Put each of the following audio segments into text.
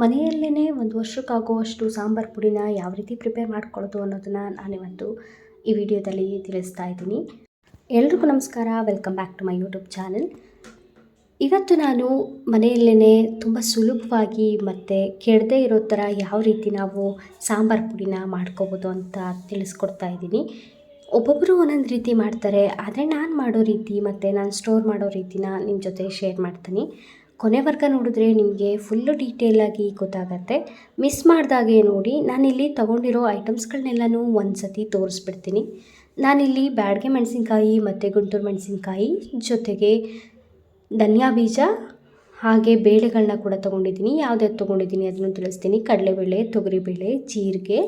ಮನೆಯಲ್ಲೇ ಒಂದು ವರ್ಷಕ್ಕಾಗುವಷ್ಟು ಸಾಂಬಾರು ಪುಡಿನ ಯಾವ ರೀತಿ ಪ್ರಿಪೇರ್ ಮಾಡ್ಕೊಳ್ಳೋದು ಅನ್ನೋದನ್ನು ನಾನಿವತ್ತು ಈ ವಿಡಿಯೋದಲ್ಲಿ ತಿಳಿಸ್ತಾ ಇದ್ದೀನಿ. ಎಲ್ರಿಗೂ ನಮಸ್ಕಾರ. Welcome back to my YouTube channel. ಇವತ್ತು ನಾನು ಮನೆಯಲ್ಲೇ ತುಂಬ ಸುಲಭವಾಗಿ ಮತ್ತು ಕೆಡದೇ ಇರೋ ಥರ ಯಾವ ರೀತಿ ನಾವು ಸಾಂಬಾರು ಪುಡಿನ ಮಾಡ್ಕೋಬೋದು ಅಂತ ತಿಳಿಸ್ಕೊಡ್ತಾ ಇದ್ದೀನಿ. ಒಬ್ಬೊಬ್ಬರು ಒಂದೊಂದು ರೀತಿ ಮಾಡ್ತಾರೆ, ಆದರೆ ನಾನು ಮಾಡೋ ರೀತಿ ಮತ್ತು ನಾನು ಸ್ಟೋರ್ ಮಾಡೋ ರೀತಿನ ನಿಮ್ಮ ಜೊತೆ ಶೇರ್ ಮಾಡ್ತೀನಿ. ಕೊನೆವರೆಗೆ ನೋಡಿದ್ರೆ ನಿಮಗೆ ಫುಲ್ಲು ಡೀಟೇಲಾಗಿ ಗೊತ್ತಾಗತ್ತೆ. ಮಿಸ್ ಮಾಡಿದಾಗೆ ನೋಡಿ, ನಾನಿಲ್ಲಿ ತೊಗೊಂಡಿರೋ ಐಟಮ್ಸ್ಗಳನ್ನೆಲ್ಲನೂ ಒಂದು ಸತಿ ತೋರಿಸ್ಬಿಡ್ತೀನಿ. ನಾನಿಲ್ಲಿ ಬ್ಯಾಡ್ಗೆ ಮೆಣಸಿನ್ಕಾಯಿ ಮತ್ತು ಗುಂಟೂರು ಮೆಣಸಿನ್ಕಾಯಿ ಜೊತೆಗೆ ಧನಿಯಾ ಬೀಜ, ಹಾಗೆ ಬೇಳೆಗಳನ್ನ ಕೂಡ ತೊಗೊಂಡಿದ್ದೀನಿ. ಯಾವ್ದ್ಯಾವ್ದು ತೊಗೊಂಡಿದ್ದೀನಿ ಅದನ್ನು ತಿಳಿಸ್ತೀನಿ. ಕಡಲೆಬೇಳೆ, ತೊಗರಿಬೇಳೆ, ಜೀರಿಗೆ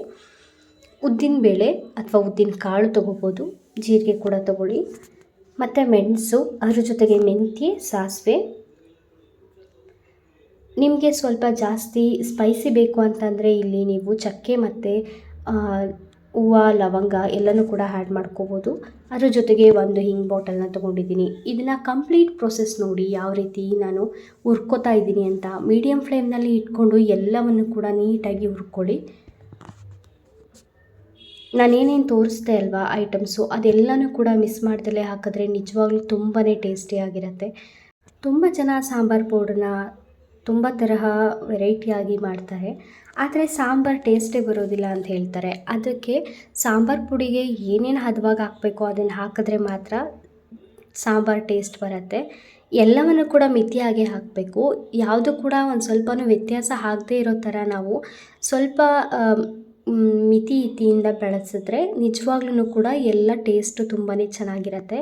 ಉದ್ದಿನ ಬೇಳೆ ಅಥವಾ ಉದ್ದಿನ ಕಾಳು ತೊಗೋಬೋದು. ಜೀರಿಗೆ ಕೂಡ ತೊಗೊಳ್ಳಿ. ಮತ್ತು ಮೆಣಸು, ಅದ್ರ ಜೊತೆಗೆ ಮೆಂತ್ಯ, ಸಾಸಿವೆ ನಿಮಗೆ ಸ್ವಲ್ಪ ಜಾಸ್ತಿ ಸ್ಪೈಸಿ ಬೇಕು ಅಂತಂದರೆ ಇಲ್ಲಿ ನೀವು ಚಕ್ಕೆ ಮತ್ತು ಹೂವು, ಲವಂಗ ಎಲ್ಲನೂ ಕೂಡ ಆ್ಯಡ್ ಮಾಡ್ಕೋಬೋದು. ಅದ್ರ ಜೊತೆಗೆ ಒಂದು ಹಿಂಗ್ ಬಾಟಲ್ನ ತೊಗೊಂಡಿದ್ದೀನಿ. ಇದನ್ನು ಕಂಪ್ಲೀಟ್ ಪ್ರೊಸೆಸ್ ನೋಡಿ ಯಾವ ರೀತಿ ನಾನು ಹುರ್ಕೋತಾ ಇದ್ದೀನಿ ಅಂತ ಮೀಡಿಯಮ್ ಫ್ಲೇಮ್ನಲ್ಲಿ ಇಟ್ಕೊಂಡು ಎಲ್ಲವನ್ನು ಕೂಡ ನೀಟಾಗಿ ಹುರ್ಕೊಳ್ಳಿ. ನಾನೇನೇನು ತೋರಿಸ್ದೆ ಅಲ್ವಾ ಐಟಮ್ಸು ಅದೆಲ್ಲನೂ ಕೂಡ ಮಿಸ್ ಮಾಡ್ದಲೇ ಹಾಕಿದ್ರೆ ನಿಜವಾಗ್ಲೂ ತುಂಬಾ ಟೇಸ್ಟಿಯಾಗಿರುತ್ತೆ ತುಂಬ ಜನ ಸಾಂಬಾರು ಪೌಡ್ರನ್ನ ತುಂಬ ತರಹ ವೆರೈಟಿಯಾಗಿ ಮಾಡ್ತಾರೆ. ಆದರೆ ಸಾಂಬಾರು ಟೇಸ್ಟೇ ಬರೋದಿಲ್ಲ ಅಂತ ಹೇಳ್ತಾರೆ. ಅದಕ್ಕೆ ಸಾಂಬಾರು ಪುಡಿಗೆ ಏನೇನು ಹದವಾಗಿ ಹಾಕಬೇಕು ಅದನ್ನು ಹಾಕಿದ್ರೆ ಮಾತ್ರ ಸಾಂಬಾರು ಟೇಸ್ಟ್ ಬರುತ್ತೆ. ಎಲ್ಲವನ್ನು ಕೂಡ ಮಿತಿಯಾಗಿ ಹಾಕಬೇಕು. ಯಾವುದು ಕೂಡ ಒಂದು ಸ್ವಲ್ಪನೂ ವ್ಯತ್ಯಾಸ ಆಗದೇ ಇರೋ ಥರ ನಾವು ಸ್ವಲ್ಪ ಮಿತಿ ಇತಿಯಿಂದ ಬೆಳೆಸಿದ್ರೆ ನಿಜವಾಗ್ಲೂ ಕೂಡ ಎಲ್ಲ ಟೇಸ್ಟು ತುಂಬಾ ಚೆನ್ನಾಗಿರುತ್ತೆ.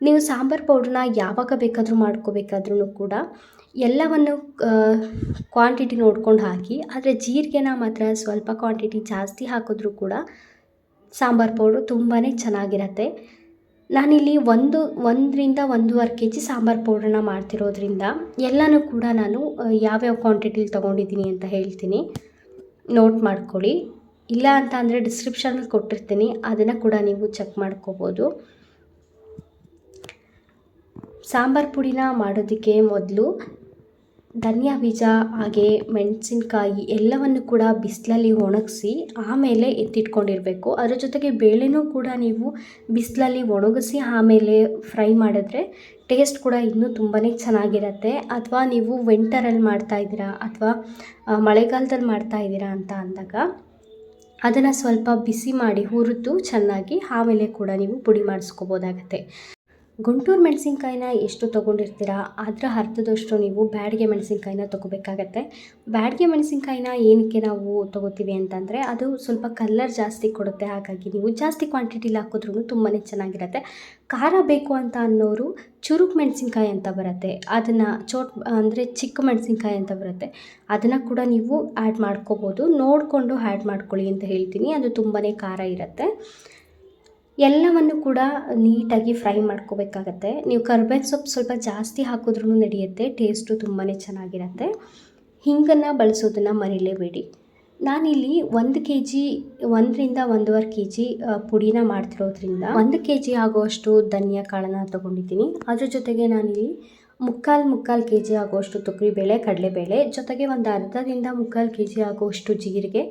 ನೀವು ಸಾಂಬಾರು ಪೌಡ್ರನ್ನ ಯಾವಾಗ ಬೇಕಾದರೂ ಮಾಡ್ಕೋಬೇಕಾದ್ರೂ ಕೂಡ ಎಲ್ಲವನ್ನು ಕ್ವಾಂಟಿಟಿ ನೋಡ್ಕೊಂಡು ಹಾಕಿ, ಆದರೆ ಜೀರಿಗೆನ ಮಾತ್ರ ಸ್ವಲ್ಪ ಕ್ವಾಂಟಿಟಿ ಜಾಸ್ತಿ ಹಾಕಿದ್ರೂ ಕೂಡ ಸಾಂಬಾರು ಪೌಡ್ರು ತುಂಬಾ ಚೆನ್ನಾಗಿರತ್ತೆ. ನಾನಿಲ್ಲಿ ಒಂದು, ಒಂದರಿಂದ ಒಂದೂವರೆ ಕೆ ಜಿ ಸಾಂಬಾರು ಪೌಡ್ರನ್ನ ಮಾಡ್ತಿರೋದ್ರಿಂದ ಎಲ್ಲನೂ ಕೂಡ ನಾನು ಯಾವ್ಯಾವ ಕ್ವಾಂಟಿಟಿಲಿ ತೊಗೊಂಡಿದ್ದೀನಿ ಅಂತ ಹೇಳ್ತೀನಿ. ನೋಟ್ ಮಾಡ್ಕೊಳ್ಳಿ. ಇಲ್ಲ ಅಂತ ಅಂದರೆ ಡಿಸ್ಕ್ರಿಪ್ಷನಲ್ಲಿ ಕೊಟ್ಟಿರ್ತೀನಿ. ಅದನ್ನು ಕೂಡ ನೀವು ಚೆಕ್ ಮಾಡ್ಕೋಬೋದು. ಸಾಂಬಾರು ಪುಡಿನ ಮಾಡೋದಕ್ಕೆ ಮೊದಲು ಧನಿಯಾ ಬೀಜ, ಹಾಗೆ ಮೆಣಸಿನ್ಕಾಯಿ ಎಲ್ಲವನ್ನು ಕೂಡ ಬಿಸಿಲಲ್ಲಿ ಒಣಗಿಸಿ ಆಮೇಲೆ ಎತ್ತಿಟ್ಕೊಂಡಿರಬೇಕು. ಅದರ ಜೊತೆಗೆ ಬೇಳೆನೂ ಕೂಡ ನೀವು ಬಿಸಿಲಲ್ಲಿ ಒಣಗಿಸಿ ಆಮೇಲೆ ಫ್ರೈ ಮಾಡಿದ್ರೆ ಟೇಸ್ಟ್ ಕೂಡ ಇನ್ನೂ ತುಂಬಾ ಚೆನ್ನಾಗಿರುತ್ತೆ. ಅಥವಾ ನೀವು ವಿಂಟರಲ್ಲಿ ಮಾಡ್ತಾಯಿದ್ದೀರಾ ಅಥವಾ ಮಳೆಗಾಲದಲ್ಲಿ ಮಾಡ್ತಾಯಿದ್ದೀರಾ ಅಂತ ಅಂದಾಗ ಅದನ್ನು ಸ್ವಲ್ಪ ಬಿಸಿ ಮಾಡಿ ಹುರಿದು ಚೆನ್ನಾಗಿ ಆಮೇಲೆ ಕೂಡ ನೀವು ಪುಡಿ ಮಾಡಿಸ್ಕೋಬೋದಾಗತ್ತೆ. ಗುಂಟೂರು ಮೆಣಸಿನ್ಕಾಯಿನ ಎಷ್ಟು ತೊಗೊಂಡಿರ್ತೀರಾ? ಅದರ ಅರ್ಧದಷ್ಟು ನೀವು ಬ್ಯಾಡಿಗೆ ಮೆಣಸಿನ್ಕಾಯಿನ ತೊಗೋಬೇಕಾಗತ್ತೆ. ಬ್ಯಾಡಿಗೆ ಮೆಣಸಿನ್ಕಾಯಿನ ಏನಕ್ಕೆ ನಾವು ತೊಗೋತೀವಿ ಅಂತಂದರೆ, ಅದು ಸ್ವಲ್ಪ ಕಲ್ಲರ್ ಜಾಸ್ತಿ ಕೊಡುತ್ತೆ. ಹಾಗಾಗಿ ನೀವು ಜಾಸ್ತಿ ಕ್ವಾಂಟಿಟಿಲಿ ಹಾಕಿದ್ರೂ ತುಂಬಾ ಚೆನ್ನಾಗಿರುತ್ತೆ. ಖಾರ ಬೇಕು ಅಂತ ಅನ್ನೋರು ಚುರುಕು ಮೆಣಸಿನ್ಕಾಯಿ ಅಂತ ಬರುತ್ತೆ. ಅದನ್ನು ಚೋಟ್, ಅಂದರೆ ಚಿಕ್ಕ ಮೆಣಸಿನ್ಕಾಯಿ ಅಂತ ಬರುತ್ತೆ. ಅದನ್ನು ಕೂಡ ನೀವು ಆ್ಯಡ್ ಮಾಡ್ಕೋಬೋದು. ನೋಡಿಕೊಂಡು ಆ್ಯಡ್ ಮಾಡ್ಕೊಳ್ಳಿ ಅಂತ ಹೇಳ್ತೀನಿ. ಅದು ತುಂಬಾ ಖಾರ ಇರುತ್ತೆ. ಎಲ್ಲವನ್ನು ಕೂಡ ನೀಟಾಗಿ ಫ್ರೈ ಮಾಡ್ಕೋಬೇಕಾಗತ್ತೆ. ನೀವು ಕರ್ಬೇವಿನ ಸೊಪ್ಪು ಸ್ವಲ್ಪ ಜಾಸ್ತಿ ಹಾಕಿದ್ರೂ ನಡೆಯುತ್ತೆ, ಟೇಸ್ಟು ತುಂಬಾ ಚೆನ್ನಾಗಿರುತ್ತೆ. ಹಿಂಗನ್ನು ಬಳಸೋದನ್ನು ಮರಿಲೇಬೇಡಿ. ನಾನಿಲ್ಲಿ ಒಂದು ಕೆ ಜಿ ಒಂದರಿಂದ ಒಂದೂವರೆ ಕೆ ಜಿ ಪುಡಿನ ಮಾಡ್ತಿರೋದ್ರಿಂದ ಒಂದು ಕೆ ಜಿ ಆಗುವಷ್ಟು ಧನಿಯಾ ಕಾಳನ್ನು ತೊಗೊಂಡಿದ್ದೀನಿ. ಅದ್ರ ಜೊತೆಗೆ ನಾನಿಲ್ಲಿ ಮುಕ್ಕಾಲು ಮುಕ್ಕಾಲು ಕೆ ಜಿ ಆಗುವಷ್ಟು ತೊಗರಿಬೇಳೆ, ಕಡಲೆಬೇಳೆ, ಜೊತೆಗೆ ಒಂದು ಅರ್ಧದಿಂದ ಮುಕ್ಕಾಲು ಕೆ ಜಿ ಆಗುವಷ್ಟು ಜೀರಿಗೆ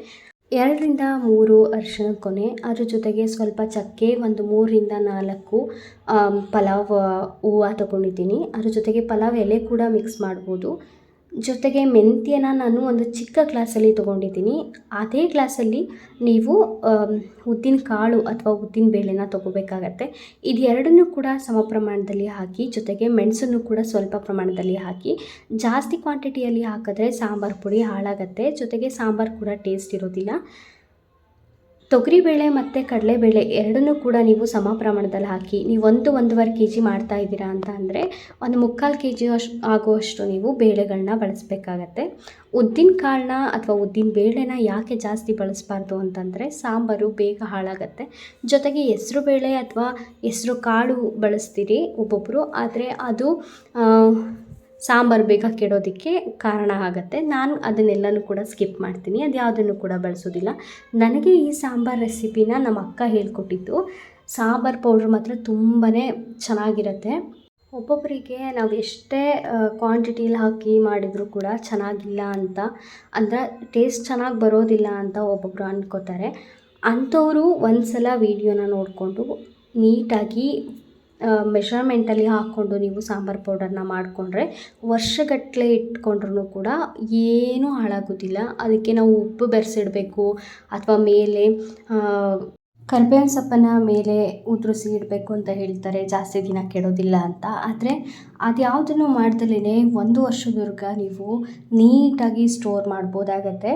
ಎರಡರಿಂದ ಮೂರು ಅರ್ಶನ ಕೊನೆ, ಅದ್ರ ಜೊತೆಗೆ ಸ್ವಲ್ಪ ಚಕ್ಕೆ, ಒಂದು ಮೂರರಿಂದ ನಾಲ್ಕು ಪಲಾವ್ ಹೂವು ತಗೊಂಡಿದ್ದೀನಿ. ಅದ್ರ ಜೊತೆಗೆ ಪಲಾವ್ ಎಲೆ ಕೂಡ ಮಿಕ್ಸ್ ಮಾಡ್ಬೋದು. ಜೊತೆಗೆ ಮೆಂತ್ಯನ ನಾನು ಒಂದು ಚಿಕ್ಕ ಗ್ಲಾಸಲ್ಲಿ ತೊಗೊಂಡಿದ್ದೀನಿ. ಅದೇ ಗ್ಲಾಸಲ್ಲಿ ನೀವು ಉದ್ದಿನ ಕಾಳು ಅಥವಾ ಉದ್ದಿನ ಬೇಳೆನ ತೊಗೋಬೇಕಾಗತ್ತೆ. ಇದು ಎರಡನ್ನೂ ಕೂಡ ಸಮ ಪ್ರಮಾಣದಲ್ಲಿ ಹಾಕಿ, ಜೊತೆಗೆ ಮೆಣಸನ್ನು ಕೂಡ ಸ್ವಲ್ಪ ಪ್ರಮಾಣದಲ್ಲಿ ಹಾಕಿ, ಜಾಸ್ತಿ ಕ್ವಾಂಟಿಟಿಯಲ್ಲಿ ಹಾಕಿದ್ರೆ ಸಾಂಬಾರು ಪುಡಿ ಹಾಳಾಗತ್ತೆ. ಜೊತೆಗೆ ಸಾಂಬಾರು ಕೂಡ ಟೇಸ್ಟ್ ಇರೋದಿಲ್ಲ. ತೊಗರಿಬೇಳೆ ಮತ್ತು ಕಡಲೆಬೇಳೆ ಎರಡನ್ನೂ ಕೂಡ ನೀವು ಸಮ ಪ್ರಮಾಣದಲ್ಲಿ ಹಾಕಿ ನೀವು ಒಂದು ಒಂದೂವರೆ ಕೆ ಜಿ ಮಾಡ್ತಾ ಇದ್ದೀರಾ ಅಂತ ಅಂದರೆ ಒಂದು ಮುಕ್ಕಾಲು ಕೆ ಜಿ ಅಷ್ಟು ಆಗುವಷ್ಟು ನೀವು ಬೇಳೆಗಳನ್ನ ಬಳಸಬೇಕಾಗತ್ತೆ. ಉದ್ದಿನ ಕಾಳನ್ನ ಅಥವಾ ಉದ್ದಿನ ಬೇಳೆನ ಯಾಕೆ ಜಾಸ್ತಿ ಬಳಸಬಾರ್ದು ಅಂತಂದರೆ ಸಾಂಬಾರು ಬೇಗ ಹಾಳಾಗತ್ತೆ. ಜೊತೆಗೆ ಹೆಸರು ಬೇಳೆ ಅಥವಾ ಹೆಸ್ರು ಕಾಳು ಬಳಸ್ತೀರಿ ಒಬ್ಬೊಬ್ಬರು ಆದರೆ ಅದು ಸಾಂಬಾರು ಬೇಗ ಕೆಡೋದಕ್ಕೆ ಕಾರಣ ಆಗುತ್ತೆ. ನಾನು ಅದನ್ನೆಲ್ಲನೂ ಕೂಡ ಸ್ಕಿಪ್ ಮಾಡ್ತೀನಿ. ಅದು ಯಾವುದನ್ನು ಕೂಡ ಬಳಸೋದಿಲ್ಲ. ನನಗೆ ಈ ಸಾಂಬಾರು ರೆಸಿಪಿನ ನಮ್ಮ ಅಕ್ಕ ಹೇಳ್ಕೊಟ್ಟಿದ್ದು. ಸಾಂಬಾರು ಪೌಡ್ರ್ ಮಾತ್ರ ತುಂಬಾ ಚೆನ್ನಾಗಿರುತ್ತೆ. ಒಬ್ಬೊಬ್ಬರಿಗೆ ನಾವು ಎಷ್ಟೇ ಕ್ವಾಂಟಿಟಿಲಿ ಹಾಕಿ ಮಾಡಿದರೂ ಕೂಡ ಚೆನ್ನಾಗಿಲ್ಲ ಅಂತ, ಅಂದರೆ ಟೇಸ್ಟ್ ಚೆನ್ನಾಗಿ ಬರೋದಿಲ್ಲ ಅಂತ ಒಬ್ಬೊಬ್ಬರು ಅಂದ್ಕೋತಾರೆ ಅಂಥವರು ಒಂದು ಸಲ ವೀಡಿಯೋನ ನೋಡಿಕೊಂಡು ನೀಟಾಗಿ ಮೆಷರ್ಮೆಂಟಲ್ಲಿ ಹಾಕ್ಕೊಂಡು ನೀವು ಸಾಂಬಾರು ಪೌಡರ್ನ ಮಾಡಿಕೊಂಡ್ರೆ ವರ್ಷಗಟ್ಟಲೆ ಇಟ್ಕೊಂಡ್ರೂ ಕೂಡ ಏನೂ ಹಾಳಾಗೋದಿಲ್ಲ. ಅದಕ್ಕೆ ನಾವು ಉಪ್ಪು ಬೆರೆಸಿಡಬೇಕು ಅಥವಾ ಮೇಲೆ ಕರ್ಬೇವಿನ ಸೊಪ್ಪನ್ನ ಮೇಲೆ ಉದುರಿಸಿ ಇಡಬೇಕು ಅಂತ ಹೇಳ್ತಾರೆ. ಜಾಸ್ತಿ ದಿನ ಕೆಡೋದಿಲ್ಲ ಅಂತ. ಆದರೆ ಅದು ಯಾವುದನ್ನು ಮಾಡ್ದಲೇ ಒಂದು ವರ್ಷದವರೆಗೆ ನೀವು ನೀಟಾಗಿ ಸ್ಟೋರ್ ಮಾಡ್ಬೋದಾಗತ್ತೆ.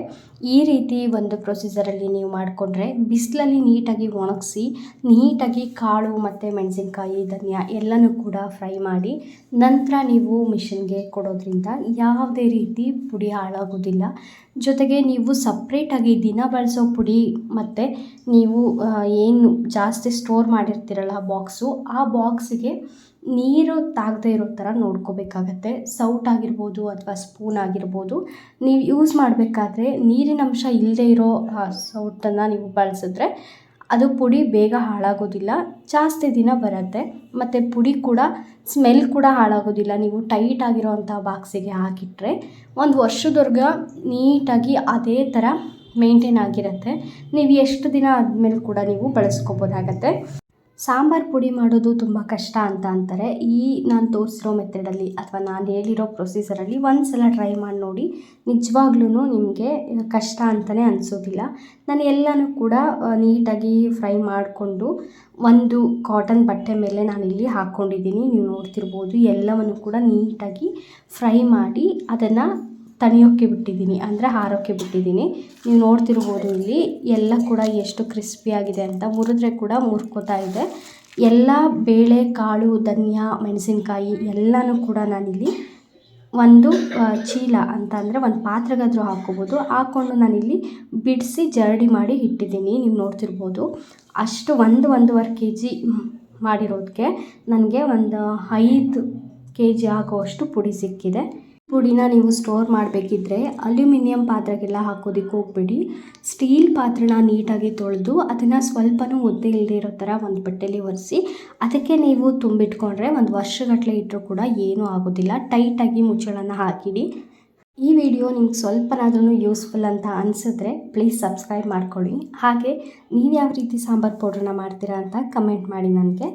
ಈ ರೀತಿ ಒಂದು ಪ್ರೊಸೀಜರಲ್ಲಿ ನೀವು ಮಾಡಿಕೊಂಡ್ರೆ ಬಿಸಿಲಲ್ಲಿ ನೀಟಾಗಿ ಒಣಗಿಸಿ, ನೀಟಾಗಿ ಕಾಳು ಮತ್ತು ಮೆಣಸಿನ್ಕಾಯಿ, ಧನ್ಯ ಎಲ್ಲನೂ ಕೂಡ ಫ್ರೈ ಮಾಡಿ ನಂತರ ನೀವು ಮಿಷಿನ್ಗೆ ಕೊಡೋದ್ರಿಂದ ಯಾವುದೇ ರೀತಿ ಪುಡಿ ಹಾಳಾಗೋದಿಲ್ಲ. ಜೊತೆಗೆ ನೀವು ಸಪ್ರೇಟಾಗಿ ದಿನ ಬಳಸೋ ಪುಡಿ ಮತ್ತು ನೀವು ಏನು ಜಾಸ್ತಿ ಸ್ಟೋರ್ ಮಾಡಿರ್ತೀರಲ್ಲ ಬಾಕ್ಸು ಆ ಬಾಕ್ಸಿಗೆ ನೀರು ತಾಗದೇ ಇರೋ ಥರ ನೋಡ್ಕೋಬೇಕಾಗತ್ತೆ. ಸೌಟ್ ಆಗಿರ್ಬೋದು ಅಥವಾ ಸ್ಪೂನ್ ಆಗಿರ್ಬೋದು. ನೀವು ಯೂಸ್ ಮಾಡಬೇಕಾದ್ರೆ ನೀರಿನ ಅಂಶ ಇಲ್ಲದೇ ಇರೋ ಸೌಟನ್ನು ನೀವು ಬಳಸಿದ್ರೆ ಅದು ಪುಡಿ ಬೇಗ ಹಾಳಾಗೋದಿಲ್ಲ. ಜಾಸ್ತಿ ದಿನ ಬರುತ್ತೆ. ಮತ್ತು ಪುಡಿ ಕೂಡ, ಸ್ಮೆಲ್ ಕೂಡ ಹಾಳಾಗೋದಿಲ್ಲ. ನೀವು ಟೈಟ್ ಆಗಿರೋವಂಥ ಬಾಕ್ಸಿಗೆ ಹಾಕಿಟ್ರೆ ಒಂದು ವರ್ಷದವರ್ಗೆ ನೀಟಾಗಿ ಅದೇ ಥರ ಮೇಂಟೈನ್ ಆಗಿರುತ್ತೆ. ನೀವು ಎಷ್ಟು ದಿನ ಆದಮೇಲೆ ಕೂಡ ನೀವು ಬಳಸ್ಕೋಬೋದಾಗತ್ತೆ. ಸಾಂಬಾರು ಪುಡಿ ಮಾಡೋದು ತುಂಬ ಕಷ್ಟ ಅಂತ ಅಂತಾರೆ. ಈ ನಾನು ತೋರಿಸಿರೋ ಮೆಥಡಲ್ಲಿ ಅಥವಾ ನಾನು ಹೇಳಿರೋ ಪ್ರೊಸೀಜರಲ್ಲಿ ಒಂದು ಸಲ ಟ್ರೈ ಮಾಡಿ ನೋಡಿ ನಿಜವಾಗ್ಲೂ ನಿಮಗೆ ಕಷ್ಟ ಅಂತಲೇ ಅನಿಸೋದಿಲ್ಲ. ನಾನು ಎಲ್ಲನೂ ಕೂಡ ನೀಟಾಗಿ ಫ್ರೈ ಮಾಡಿಕೊಂಡು ಒಂದು ಕಾಟನ್ ಬಟ್ಟೆ ಮೇಲೆ ನಾನು ಇಲ್ಲಿ ಹಾಕ್ಕೊಂಡಿದ್ದೀನಿ ನೀವು ನೋಡ್ತಿರ್ಬೋದು ಎಲ್ಲವನ್ನು ಕೂಡ ನೀಟಾಗಿ ಫ್ರೈ ಮಾಡಿ ಅದನ್ನು ತಣಿಯೋಕ್ಕೆ ಬಿಟ್ಟಿದ್ದೀನಿ, ಅಂದರೆ ಹಾರೋಕ್ಕೆ ಬಿಟ್ಟಿದ್ದೀನಿ. ನೀವು ನೋಡ್ತಿರ್ಬೋದು ಇಲ್ಲಿ ಎಲ್ಲ ಕೂಡ ಎಷ್ಟು ಕ್ರಿಸ್ಪಿಯಾಗಿದೆ ಅಂತ. ಮುರಿದ್ರೆ ಕೂಡ ಮುರ್ಕೋತಾ ಇದೆ. ಎಲ್ಲ ಬೇಳೆ, ಕಾಳು, ಧನಿಯಾ, ಮೆಣಸಿನ್ಕಾಯಿ ಎಲ್ಲನೂ ಕೂಡ ನಾನಿಲ್ಲಿ ಒಂದು ಚೀಲ ಅಂತ ಅಂದರೆ ಒಂದು ಪಾತ್ರೆಗಾದರೂ ಹಾಕ್ಕೋಬೋದು. ಹಾಕ್ಕೊಂಡು ನಾನಿಲ್ಲಿ ಬಿಡಿಸಿ ಜರಡಿ ಮಾಡಿ ಇಟ್ಟಿದ್ದೀನಿ. ನೀವು ನೋಡ್ತಿರ್ಬೋದು ಅಷ್ಟು ಒಂದು, ಒಂದೂವರೆ ಕೆ ಜಿ ಮಾಡಿರೋದಕ್ಕೆ ನನಗೆ ಒಂದು ಐದು ಕೆ ಜಿ ಆಗೋವಷ್ಟು ಪುಡಿ ಸಿಕ್ಕಿದೆ. ಪುಡಿನ ನೀವು ಸ್ಟೋರ್ ಮಾಡಬೇಕಿದ್ರೆ ಅಲ್ಯೂಮಿನಿಯಂ ಪಾತ್ರೆಗೆಲ್ಲ ಹಾಕೋದಕ್ಕೆ ಹೋಗ್ಬೇಡಿ. ಸ್ಟೀಲ್ ಪಾತ್ರೆನ ನೀಟಾಗಿ ತೊಳೆದು ಅದನ್ನು ಸ್ವಲ್ಪನೂ ಒದ್ದೆ ಇಲ್ಲದೆ ಇರೋ ಥರ ಒಂದು ಬಟ್ಟೆಲಿ ಒರೆಸಿ ಅದಕ್ಕೆ ನೀವು ತುಂಬಿಟ್ಕೊಂಡ್ರೆ ಒಂದು ವರ್ಷಗಟ್ಟಲೆ ಇಟ್ಟರೂ ಕೂಡ ಏನೂ ಆಗೋದಿಲ್ಲ. ಟೈಟಾಗಿ ಮುಚ್ಚಳನ ಹಾಕಿಡಿ. ಈ ವಿಡಿಯೋ ನಿಮ್ಗೆ ಸ್ವಲ್ಪನಾದ್ರೂ ಯೂಸ್ಫುಲ್ ಅಂತ ಅನಿಸಿದ್ರೆ ಪ್ಲೀಸ್ ಸಬ್ಸ್ಕ್ರೈಬ್ ಮಾಡ್ಕೊಳ್ಳಿ. ಹಾಗೆ ನೀವು ಯಾವ ರೀತಿ ಸಾಂಬಾರು ಪೌಡ್ರನ್ನ ಮಾಡ್ತೀರಾ ಅಂತ ಕಮೆಂಟ್ ಮಾಡಿ ನನಗೆ.